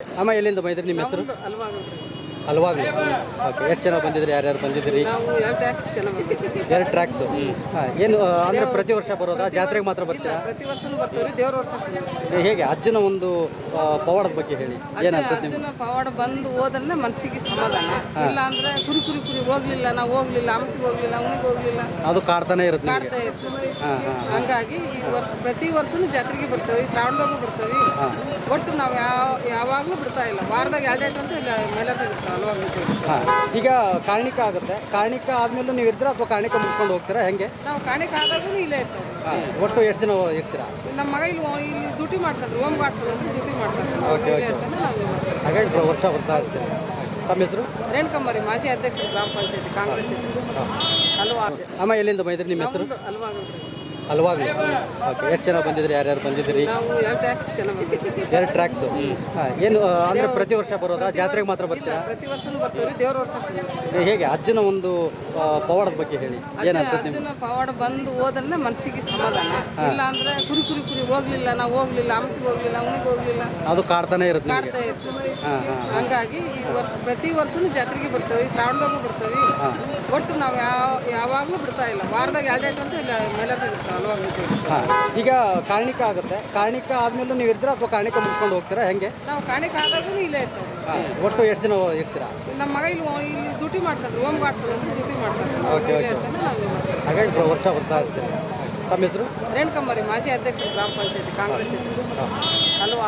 ಅಮ್ಮ ಎಲ್ಲಿಂದ ಬೈದ್ರಿ ನಿಮ್ಮ ಹೆಸರು? ಹಲವಾಗ್ಲು. ಓಕೆ ಎಷ್ಟು ಜನ ಬಂದಿದ್ರಿ? ಯಾರ್ಯಾರು ಬಂದಿದ್ರಿ? ನಾವು ಎರಡು ಟ್ರ್ಯಾಕ್ಸ್ ಜನ ಬಂದಿದ್ದೀವಿ. ಎರಡು ಟ್ರ್ಯಾಕ್ಸು ಹಾಂ ಏನು ಅಂದ್ರೆ ಪ್ರತಿ ವರ್ಷ ಬರೋದಾ? ಜಾತ್ರೆಗೆ ಮಾತ್ರ ಬರ್ತೀರಾ? ಪ್ರತಿ ವರ್ಷನೂ ಬರ್ತೀವಿ ದೇವ್ರ ವರ್ಷಕ್ಕೆ ಏ, ಹೇಗೆ? ಅಜ್ಜನ ಒಂದು ಪವಾಡದ ಬಗ್ಗೆ ಹೇಳಿ. ಏನು ಅನ್ಸುತ್ತೆ ಅಜ್ಜನ ಪವಾಡ ಬಂದು ಹೋದ್ರೆ ಮನಸ್ಸಿಗೆ ಸಮಾಧಾನ. ಇಲ್ಲ ಅಂದ್ರೆ ಕುರಿ ಕುರಿ ಕುರಿ ಹೋಗ್ಲಿಲ್ಲ ನಾವು ಹೋಗ್ಲಿಲ್ಲ ಅಮಸಿಗೆ ಹೋಗ್ಲಿಲ್ಲ ಅವನಿಗೆ ಹೋಗ್ಲಿಲ್ಲ. ಅದು ಕಾಡ್ತಾನೆ ಇರುತ್ತೆ ಕಾಡ್ತಾ ಇರ್ತದೆ ಹಂಗಾಗಿ ಈ ವರ್ಷ ಪ್ರತಿ ವರ್ಷನೂ ಜಾತ್ರೆಗೆ ಬರ್ತೇವೆ ಶ್ರಾವಣದಾಗೂ ಬರ್ತೇವೆ. ಒಟ್ಟು ನಾವು ಯಾವ ಯಾವಾಗಲೂ ಬಿಡ್ತಾ ಇಲ್ಲ. ವಾರದಾಗ ಎರಡೆರಡು ಅಂತೂ ಇಲ್ಲ ಮೇಲದಾಗ ಇರ್ತಾವೆ. ಹಾಂ ಈಗ ಕಾರಣಿಕ ಆಗುತ್ತೆ. ಕಾರಣಿಕ ಆದ್ಮೇಲೆ ನೀವು ಇರ್ತೀರಾ ಅಥವಾ ಕಾರಣಿಕ ಮುಗಿಸ್ಕೊಂಡು ಹೋಗ್ತೀರಾ? ಹೆಂಗೆ? ನಾವು ಕಾಣಿಕೆ ಆದಾಗೂ ಇಲ್ಲೇ ಇರ್ತೇವೆ. ಒಟ್ಟು ಎಷ್ಟು ದಿನ ಇರ್ತೀರಾ? ನಮ್ಮ ಮಗ ಇಲ್ಲಿ ಓ- ಇಲ್ಲಿ ಡ್ಯೂಟಿ ಮಾಡ್ತಾರೆ ಹೋಮ್ ಗಾರ್ಡ್ಸ್ ಅಂದರೆ ಡ್ಯೂಟಿ ಮಾಡ್ತಾರೆ ಅವ್ನು ಇಲ್ಲೇ ಇರ್ತಾನೆ ನಾವು ಇಲ್ಲಿ ಬರ್ತೀವಿ. ಹಾಗಾಗಿ ಪ್ರ- ವರ್ಷ ಬರ್ತಾ ಇರ್ತೀರಿ ತಮ್ಮ ಹೆಸರು? ರೇಣುಕಮ್ಮರಿ ಮಾಜಿ ಅಧ್ಯಕ್ಷರು ಗ್ರಾಮ ಪಂಚಾಯತಿ ಕಾಂಗ್ರೆಸ್ ಹಲವಾ ಅಮ್ಮ ಎಲ್ಲಿಂದ ಬೈದ್ರಿ ನಿಮ್ಮ ಹೆಸರು? ಹಲವಾ ಹಲವಾಗ್ಲು. ಓಕೆ ಎಷ್ಟು ಜನ ಬಂದಿದ್ರಿ? ಯಾರ್ಯಾರು ಬಂದಿದ್ರಿ? ನಾವು ಎರಡು ಟ್ರ್ಯಾಕ್ಸ್ ಜನ ಬಂದಿದ್ದೀವಿ. ಎರಡು ಟ್ರ್ಯಾಕ್ಸು ಹಾಂ ಏನು ಅಂದರೆ ಪ್ರತಿ ವರ್ಷ ಬರೋದಾ? ಜಾತ್ರೆಗೆ ಮಾತ್ರ ಬರ್ತೀರಾ? ಪ್ರತಿ ವರ್ಷನೂ ಬರ್ತೀವಿ ದೇವ್ರ ವರ್ಷ ಹೇಗೆ? ಅಜ್ಜನ ಒಂದು ಪವಾಡದ ಬಗ್ಗೆ ಹೇಳಿ. ಏನು ಅನ್ಸುತ್ತೆ ನಿಮ್ಗೆ? ಅರ್ಜುನ ಪವಾಡ ಬಂದು ಹೋದ್ರೆ ಮನಸ್ಸಿಗೆ ಸಮಾಧಾನ. ಇಲ್ಲ ಅಂದ್ರೆ ಕುರಿ ಕುರಿ ಕುರಿ ಹೋಗ್ಲಿಲ್ಲ ನಾವು ಹೋಗ್ಲಿಲ್ಲ ಅಮಸಿಗೆ ಹೋಗ್ಲಿಲ್ಲ ಅವನಿಗೆ ಹೋಗ್ಲಿಲ್ಲ. ಅದು ಕಾಡ್ತಾನೆ ಇರುತ್ತೆ ನಿಮಗೆ? ಕಾಡ್ತಾ ಇರ್ತದೆ. ಹಾಂ ಹಾಂ ಹಂಗಾಗಿ ಈ ವರ್ಷ ಪ್ರತಿ ವರ್ಷನೂ ಜಾತ್ರೆಗೆ ಬರ್ತೇವೆ ಶ್ರಾವಣದಾಗೂ ಬರ್ತೇವೆ. ಒಟ್ಟು ನಾವು ಯಾವ ಯಾವಾಗಲೂ ಬಿಡ್ತಾ ಇಲ್ಲ. ವಾರದಾಗ ಎರಡೆರಡು ಅಂತೂ ಇಲ್ಲ ಮೇಲೆ ಇರ್ತಾವೆ. ಹಲವಾರು ಹಾಂ. ಈಗ ಕಾರಣಿಕ ಆಗುತ್ತೆ. ಕಾರಣಿಕ ಆದ್ಮೇಲೆ ನೀವು ಇರ್ತೀರಾ ಅಥವಾ ಕಾರಣಿಕ ಮುಗಿಸ್ಕೊಂಡು ಹೋಗ್ತೀರಾ? ಹೆಂಗೆ? ನಾವು ಕಾರಣಿಕ ಆದಾಗೂ ಇಲ್ಲೇ ಇರ್ತೀವಿ. ಹಾಂ. ಒಟ್ಟು ಎಷ್ಟು ದಿನ ಇರ್ತೀರಾ? ನಮ್ಮ ಮಗ ಇಲ್ಲಿ ಇಲ್ಲಿ ಡ್ಯೂಟಿ ಮಾಡ್ತಾರೆ ಹೋಮ್ ಗಾರ್ಡ್ಸ್ ಅಂತ ಡ್ಯೂಟಿ ಮಾಡ್ತಾರೆ ಓಕೆ ಬರ್ತೀವಿ. ಹಾಗಾಗಿ ವರ್ಷ ಬರ್ತಾ ಇರ್ತೀವಿ ತಮ್ಮ ಹೆಸರು? ರೇಣುಕಮ್ಮರಿ ಮಾಜಿ ಅಧ್ಯಕ್ಷರು ಗ್ರಾಮ ಪಂಚಾಯತಿ ಕಾಂಗ್ರೆಸ್ ಹಲವಾ